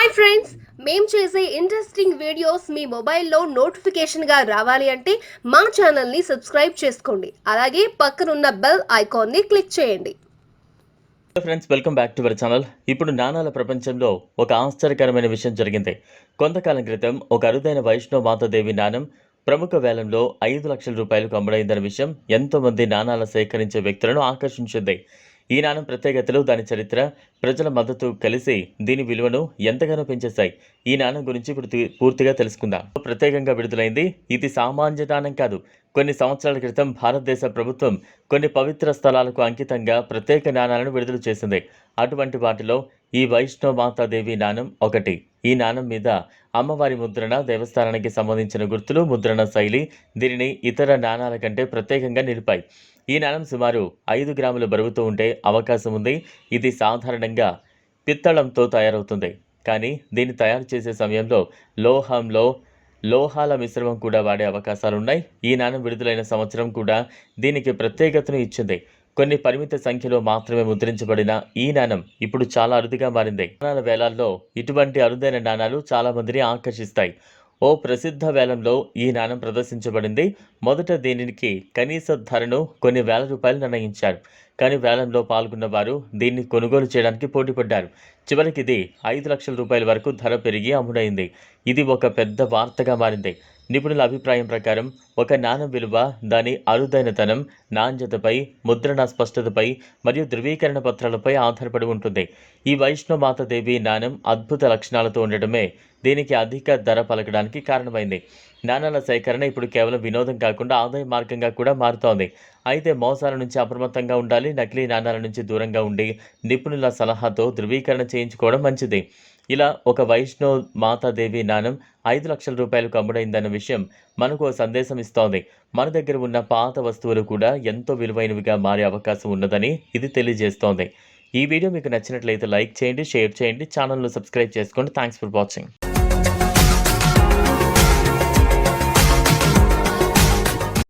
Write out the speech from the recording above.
Hi friends మేము చేసే interesting videos మీ మొబైల్లో నోటిఫికేషన్గా రావాలి అంటే మా ఛానల్ని సబ్స్క్రైబ్ చేసుకోండి. అలాగే పక్కనున్న బెల్ ఐకాన్ని క్లిక్ చేయండి. Hello friends welcome back to our channel ఇప్పుడు నాణాల ప్రపంచంలో ఒక ఆశ్చర్యకరమైన విషయం జరిగింది. కొంతకాలం క్రితం ఒక అరుదైన వైష్ణవ మాతాదేవి నాణం ప్రముఖ వేలంలో ఐదు లక్షల రూపాయలకు అమ్ముడైందన్న విషయం ఎంతోమంది నాణాల సేకరించే వ్యక్తులను ఆకర్షించింది. ఈ నాణం ప్రత్యేకతలు దాని చరిత్ర ప్రజల మద్దతు కలిసి దీని విలువను ఎంతగానో పెంచేశాయి. ఈ నాణం గురించి ఇప్పుడు పూర్తిగా తెలుసుకుందాం. ప్రత్యేకంగా విడుదలైంది ఇది సామాన్య నాణం కాదు. కొన్ని సంవత్సరాల క్రితం భారతదేశ ప్రభుత్వం కొన్ని పవిత్ర స్థలాలకు అంకితంగా ప్రత్యేక నాణాలను విడుదల చేసింది. అటువంటి వాటిలో ఈ వైష్ణవ మాతాదేవి నాణం ఒకటి. ఈ నాణం మీద అమ్మవారి ముద్రణ దేవస్థానానికి సంబంధించిన గుర్తులు ముద్రణ శైలి దీనిని ఇతర నాణాల కంటే ప్రత్యేకంగా నిలిపాయి. ఈ నాణం సుమారు ఐదు గ్రాముల బరువుతో ఉండే అవకాశం ఉంది. ఇది సాధారణంగా పిత్తళంతో తయారవుతుంది. కానీ దీన్ని తయారు చేసే సమయంలో లోహంలో లోహాల మిశ్రమం కూడా వాడే అవకాశాలున్నాయి. ఈ నాణం విడుదలైన సంవత్సరం కూడా దీనికి ప్రత్యేకతను ఇచ్చింది. కొన్ని పరిమిత సంఖ్యలో మాత్రమే ముద్రించబడిన ఈ నాణం ఇప్పుడు చాలా అరుదుగా మారింది. నాణాల వేలాల్లో ఇటువంటి అరుదైన నాణాలు చాలా మందిని ఆకర్షిస్తాయి. ఓ ప్రసిద్ధ వేలంలో ఈ నాణం ప్రదర్శించబడింది. మొదట దీనికి కనీస ధరను కొన్ని వేల రూపాయలు నిర్ణయించారు. కానీ వేలంలో పాల్గొన్న వారు దీన్ని కొనుగోలు చేయడానికి పోటీపడ్డారు. చివరికి ఇది ఐదు లక్షల రూపాయల వరకు ధర పెరిగి అమ్ముడైంది. ఇది ఒక పెద్ద వార్తగా మారింది. నిపుణుల అభిప్రాయం ప్రకారం ఒక నాణం విలువ దాని అరుదైనతనం నాణ్యతపై ముద్రణ స్పష్టతపై మరియు ధృవీకరణ పత్రాలపై ఆధారపడి ఉంటుంది. ఈ వైష్ణవమాతదేవి నాణం అద్భుత లక్షణాలతో ఉండటమే దీనికి అధిక ధర పలకడానికి కారణమైంది. నాణాల సేకరణ ఇప్పుడు కేవలం వినోదం కాకుండా ఆదాయ మార్గంగా కూడా మారుతోంది. అయితే మోసాల నుంచి అప్రమత్తంగా ఉండాలి నకిలీ నాణాల నుంచి దూరంగా ఉండి నిపుణుల సలహాతో ధృవీకరణ చేయించుకోవడం మంచిది. ఇలా ఒక వైష్ణవ్ మాతాదేవి నాణం ఐదు లక్షల రూపాయలకు అమ్ముడైందన్న విషయం మనకు ఓ సందేశం ఇస్తోంది. మన దగ్గర ఉన్న పాత వస్తువులు కూడా ఎంతో విలువైనవిగా మారే అవకాశం ఉన్నదని ఇది తెలియజేస్తోంది. ఈ వీడియో మీకు నచ్చినట్లయితే లైక్ చేయండి షేర్ చేయండి ఛానల్ను సబ్స్క్రైబ్ చేసుకోండి. Thanks for watching.